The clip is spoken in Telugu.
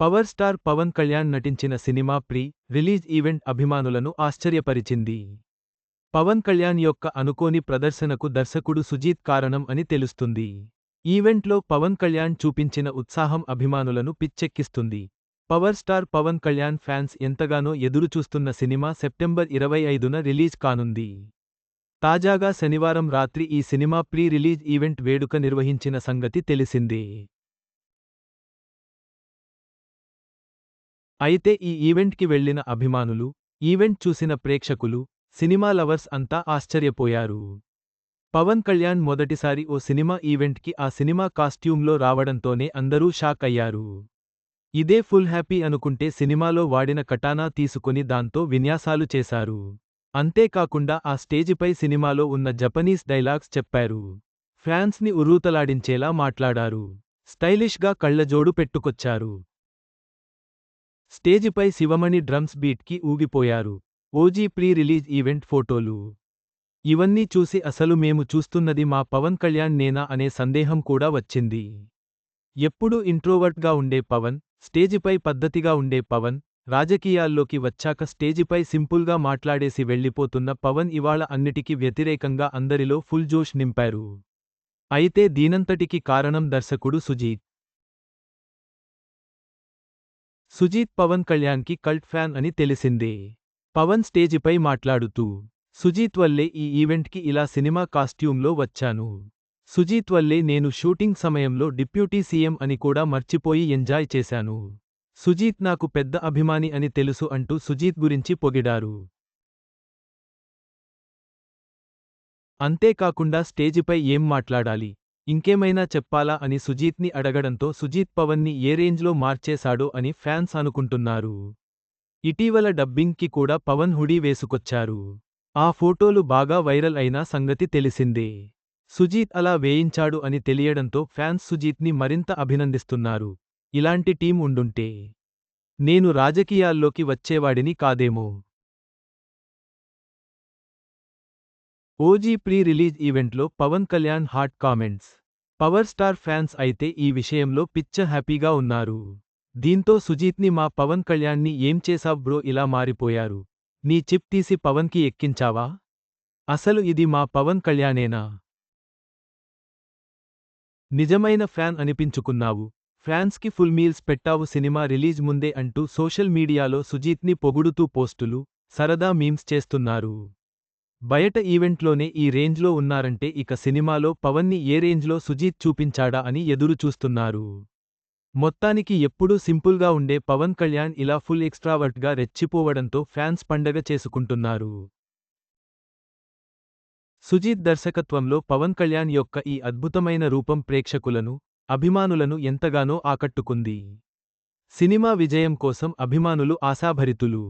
పవర్ స్టార్ పవన్ కళ్యాణ్ నటించిన సినిమా ప్రీ రిలీజ్ ఈవెంట్ అభిమానులను ఆశ్చర్యపరిచింది. పవన్ కళ్యాణ్ యొక్క అనుకోని ప్రదర్శనకు దర్శకుడు సుజీత్ కారణం అని తెలుస్తుంది. ఈవెంట్లో పవన్ కళ్యాణ్ చూపించిన ఉత్సాహం అభిమానులను పిచ్చెక్కిస్తుంది. Power star Pawan Kalyan fans ఎంతగానో ఎదురుచూస్తున్న సినిమా సెప్టెంబర్ ఇరవై ఐదున రిలీజ్ కానుంది. తాజాగా శనివారం రాత్రి ఈ సినిమా ప్రీ రిలీజ్ ఈవెంట్ వేడుక నిర్వహించిన సంగతి తెలిసిందే. అయితే ఈ ఈవెంట్కి వెళ్ళిన అభిమానులు ఈవెంట్ చూసిన ప్రేక్షకులు సినిమా లవర్స్ అంతా ఆశ్చర్యపోయారు. పవన్ కళ్యాణ్ మొదటిసారి ఓ సినిమా ఈవెంట్కి ఆ సినిమా కాస్ట్యూమ్లో రావడంతోనే అందరూ షాక్ అయ్యారు. ఇదే ఫుల్ హ్యాపీ అనుకుంటే సినిమాలో వాడిన కటానా తీసుకుని దాంతో విన్యాసాలు చేశారు. అంతేకాకుండా ఆ స్టేజిపై సినిమాలో ఉన్న జపనీస్ డైలాగ్స్ చెప్పారు. ఫ్యాన్స్ని ఉర్రూతలాడించేలా మాట్లాడారు. స్టైలిష్గా కళ్ళజోడు పెట్టుకొచ్చారు. స్టేజిపై శివమణి డ్రమ్స్ బీట్కి ఊగిపోయారు. ఓజీ ప్రీ రిలీజ్ ఈవెంట్ ఫోటోలు. ఇవన్నీ చూసి అసలు మేము చూస్తున్నది మా పవన్ కళ్యాణ్ నేనా అనే సందేహం కూడా వచ్చింది. ఎప్పుడూ ఇంట్రోవర్ట్గా ఉండే పవన్ స్టేజిపై పద్ధతిగా ఉండే పవన్ రాజకీయాల్లోకి వచ్చాక స్టేజిపై సింపుల్గా మాట్లాడేసి వెళ్ళిపోతున్న పవన్ ఇవాళ అన్నిటికీ వ్యతిరేకంగా అందరిలో ఫుల్ జోష్ నింపారు. అయితే దీనంతటికి కారణం దర్శకుడు సుజీత్. సుజీత్ పవన్ కళ్యాణ్కి కల్ట్ ఫ్యాన్ అని తెలిసిందే. పవన్ స్టేజిపై మాట్లాడుతూ సుజీత్ వల్లే ఈ ఈవెంట్కి ఇలా సినిమా కాస్ట్యూమ్లో వచ్చాను. సుజీత్ వల్లే నేను షూటింగ్ సమయంలో డిప్యూటీ సీఎం అని కూడా మర్చిపోయి ఎంజాయ్ చేశాను. సుజీత్ నాకు పెద్ద అభిమాని అని తెలుసు అంటూ సుజీత్ గురించి పొగిడారు. అంతేకాకుండా స్టేజిపై ఏం మాట్లాడాలి? ఇంకేమైనా చెప్పాలా అని సుజీత్ని అడగడంతో సుజీత్ పవన్ని ఏ రేంజ్లో మార్చేశాడో అని ఫ్యాన్స్ అనుకుంటున్నారు. ఇటీవల డబ్బింగ్కి కూడా పవన్ హుడీ వేసుకొచ్చారు. ఆ ఫోటోలు బాగా వైరల్ అయిన సంగతి తెలిసిందే. సుజీత్ అలా వేయించాడు అని తెలియడంతో ఫ్యాన్స్ సుజీత్ని మరింత అభినందిస్తున్నారు. ఇలాంటి టీం ఉండుంటే. నేను రాజకీయాల్లోకి వచ్చేవాడిని కాదేమో. ఓజీ ప్రీ రిలీజ్ ఈవెంట్లో Pawan Kalyan hot comments. Power star fans అయితే ఈ విషయంలో పిచ్చ హ్యాపీగా ఉన్నారు. దీంతో సుజీత్ని మా పవన్ కళ్యాణ్ని ఏం చేసావ్ బ్రో ఇలా మారిపోయారు. నీ చిప్ తీసి పవన్కి ఎక్కించావా? అసలు ఇది మా పవన్ కళ్యాణేనా? నిజమైన ఫ్యాన్ అనిపించుకున్నావు. ఫ్యాన్స్కి ఫుల్ మీల్స్ పెట్టావు సినిమా రిలీజ్ ముందే అంటూ సోషల్ మీడియాలో సుజీత్ని పొగుడుతూ పోస్టులు సరదా మీమ్స్ చేస్తున్నారు. బయట ఈవెంట్లోనే ఈ రేంజ్లో ఉన్నారంటే ఇక సినిమాలో పవన్ని ఏ రేంజ్లో సుజీత్ చూపించాడా అని ఎదురు చూస్తున్నారు. మొత్తానికి ఎప్పుడూ సింపుల్గా ఉండే పవన్ కళ్యాణ్ ఇలా ఫుల్ ఎక్స్ట్రావర్ట్గా రెచ్చిపోవడంతో ఫ్యాన్స్ పండగ చేసుకుంటున్నారు. సుజీత్ దర్శకత్వంలో పవన్ కళ్యాణ్ యొక్క ఈ అద్భుతమైన రూపం ప్రేక్షకులను అభిమానులను ఎంతగానో ఆకట్టుకుంది. సినిమా విజయం కోసం అభిమానులు ఆశాభరితులు.